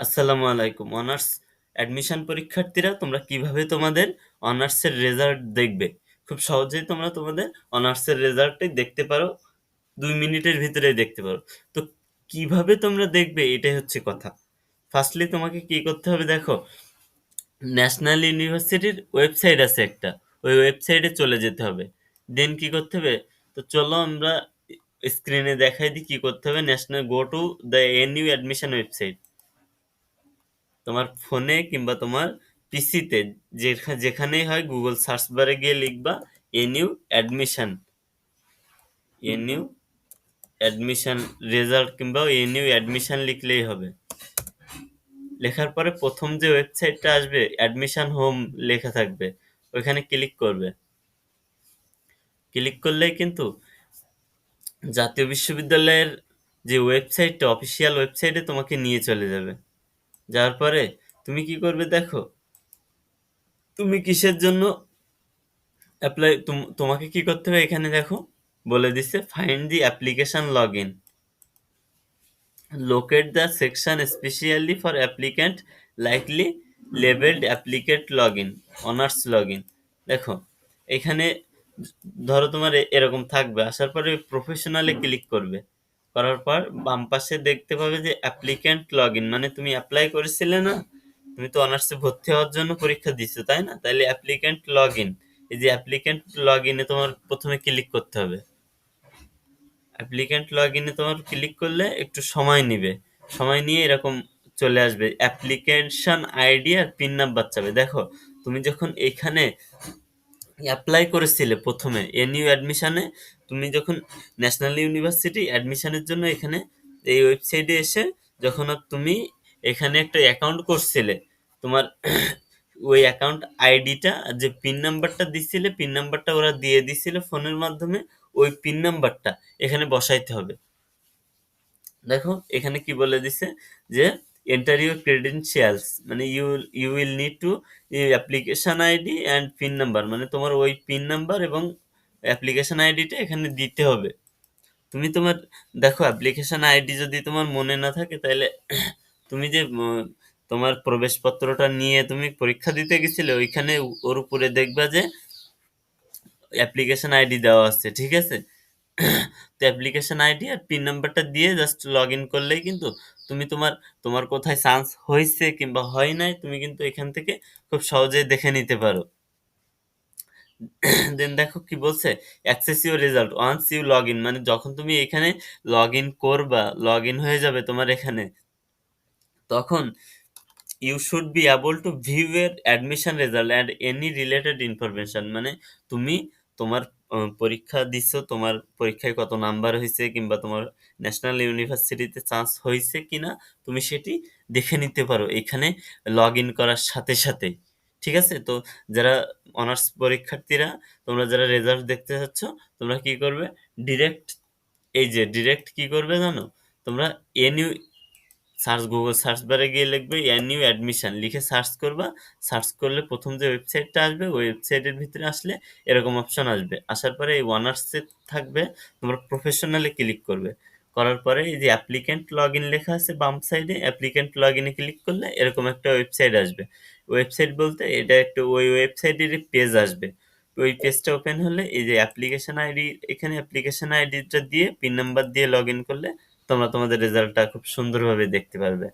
আসসালামু আলাইকুম honours admission পরীক্ষার্থীরা তোমরা কীভাবে তোমাদের অনার্সের রেজাল্ট দেখবে? খুব সহজেই তোমরা তোমাদের অনার্সের রেজাল্টটাই দেখতে পারো, দুই মিনিটের ভিতরেই দেখতে পারো। তো কীভাবে তোমরা দেখবে? এটাই হচ্ছে কথা। ফার্স্টলি তোমাকে কি করতে হবে দেখো ন্যাশনাল ইউনিভার্সিটির ওয়েবসাইট আছে একটা। ওই ওয়েবসাইটে চলে যেতে হবে। দেন কি করতে হবে? তো চলো আমরা স্ক্রিনে দেখাই দিই কি করতে হবে। National go to the N U admission website তোমার ফোনে কিংবা তোমার পিসিতে যেখানেই হয় গুগল সার্চ বারে গিয়ে লিখবা NU admission. NU admission result কিংবা এনইউ অ্যাডমিশন লিখলেই হবে। লেখার পরে প্রথম যে ওয়েবসাইটটা আসবে, অ্যাডমিশন হোম লেখা থাকবে, ওইখানে ক্লিক করবে। ক্লিক করলেই কিন্তু জাতীয় বিশ্ববিদ্যালয়ের যে ওয়েবসাইটটা, অফিসিয়াল ওয়েবসাইটে তোমাকে নিয়ে চলে যাবে। যাওয়ার পরে তুমি কি করবে দেখো? তুমি কিসের জন্য অ্যাপ্লাই তোমাকে কি করতে হবে এখানে দেখো? বলে দিচ্ছে find the application log in locate the section specially for applicant likely labelled applicate log in honours log in দেখো, এখানে ধরো তোমার এরকম থাকবে, আসার পরে প্রফেশনালে ক্লিক করবে। করার পর বাম পাশে দেখতে পাবে যে অ্যাপ্লিক্যান্ট লগ ইন মানে তুমি অ্যাপ্লাই করেছিলে না, তুমি তো অনার্সে ভর্তি হওয়ার জন্য পরীক্ষা দিচ্ছো তাই না? তাহলে অ্যাপ্লিক্যান্ট লগ ইন এই যে অ্যাপ্লিক্যান্ট লগ ইনে তোমার প্রথমে ক্লিক করতে হবে। অ্যাপ্লিক্যান্ট লগ ইনে তোমার ক্লিক করলে একটু সময় নিবে। সময় নিয়ে এরকম চলে আসবে। অ্যাপ্লিকেশন আইডি আর পিন নাম্বার চাবে। দেখো, তুমি যখন এখানে অ্যাপ্লাই করেছিলে প্রথমে এনইউ অ্যাডমিশনে তুমি যখন ন্যাশনাল ইউনিভার্সিটি অ্যাডমিশনের জন্য এখানে এই ওয়েবসাইটে এসে যখন তুমি এখানে একটা অ্যাকাউন্ট করছিলে, তোমার ওই অ্যাকাউন্ট আইডিটা যে পিন নাম্বারটা দিছিলে পিন নাম্বারটা ওরা দিয়ে দিছিল ফোনের মাধ্যমে, ওই পিন নাম্বারটা এখানে বসাইতে হবে। দেখো, এখানে কি বলে দিছে যে এন্টার ইউর ক্রেডেন্সিয়ালস মানে you you will need to application ID and pin number মানে তোমার ওই পিন নাম্বার এবং অ্যাপ্লিকেশন আইডিটা এখানে দিতে হবে। তুমি তোমার, দেখো অ্যাপ্লিকেশন আইডি যদি তোমার মনে না থাকে তাহলে তুমি যে তোমার প্রবেশপত্রটা নিয়ে তুমি পরীক্ষা দিতে গেছিলে, ওইখানে ওর উপরে দেখবা যে অ্যাপ্লিকেশন আইডি দেওয়া আছে, ঠিক আছে? তো অ্যাপ্লিকেশন আইডি আর পিন নাম্বারটা দিয়ে জাস্ট লগ ইন করলেই কিন্তু তুমি তোমার তোমার কোথায় চান্স হয়েছে কিংবা হয় নাই, তুমি কিন্তু এখান থেকে খুব সহজেই দেখে নিতে পারো। দেন দেখো কি বলছে access your result once you log in মানে যখন তুমি এখানে লগ ইন করবা লগ ইন হয়ে যাবে তোমার এখানে, তখন you should be able to view এর admission result and any related information মানে তুমি তোমার পরীক্ষা দিচ্ছ তোমার পরীক্ষায় কত নাম্বার হয়েছে কিংবা তোমার ন্যাশনাল ইউনিভার্সিটিতে চান্স হয়েছে কিনা, তুমি সেটি দেখে নিতে পারো এখানে লগ ইন করার সাথে সাথে। ঠিক আছে? তো যারা অনার্স পরীক্ষার্থীরা, তোমরা যারা রেজাল্ট দেখতে চাচ্ছ, তোমরা কি করবে? ডিরেক্ট, এই যে, ডিরেক্ট কি করবে জানো? তোমরা এনইউ সার্চ গুগল সার্চ বারে গিয়ে লিখবে ইয়ার নিউ অ্যাডমিশন লিখে সার্চ করবা সার্চ করলে প্রথম যে ওয়েবসাইটটা আসবে, ওই ওয়েবসাইটের ভিতরে আসলে এরকম অপশন আসবে। আসার পরে এই ওয়ানার্সে থাকবে, তোমরা প্রফেশনালে ক্লিক করবে। করার পরে এই যে অ্যাপ্লিকেন্ট লগ ইন লেখা আছে বাম সাইডে অ্যাপ্লিকেন্ট লগ ইনে ক্লিক করলে এরকম একটা ওয়েবসাইট আসবে। ওয়েবসাইট বলতে এটা একটা ওই ওয়েবসাইটের পেজ আসবে। ওই পেজটা ওপেন হলে এই যে অ্যাপ্লিকেশন আইডি এখানে অ্যাপ্লিকেশন আইডিটা দিয়ে পিন নাম্বার দিয়ে লগ ইন করলে তোমরা তোমাদের রেজাল্টটা খুব সুন্দরভাবে দেখতে পারবে।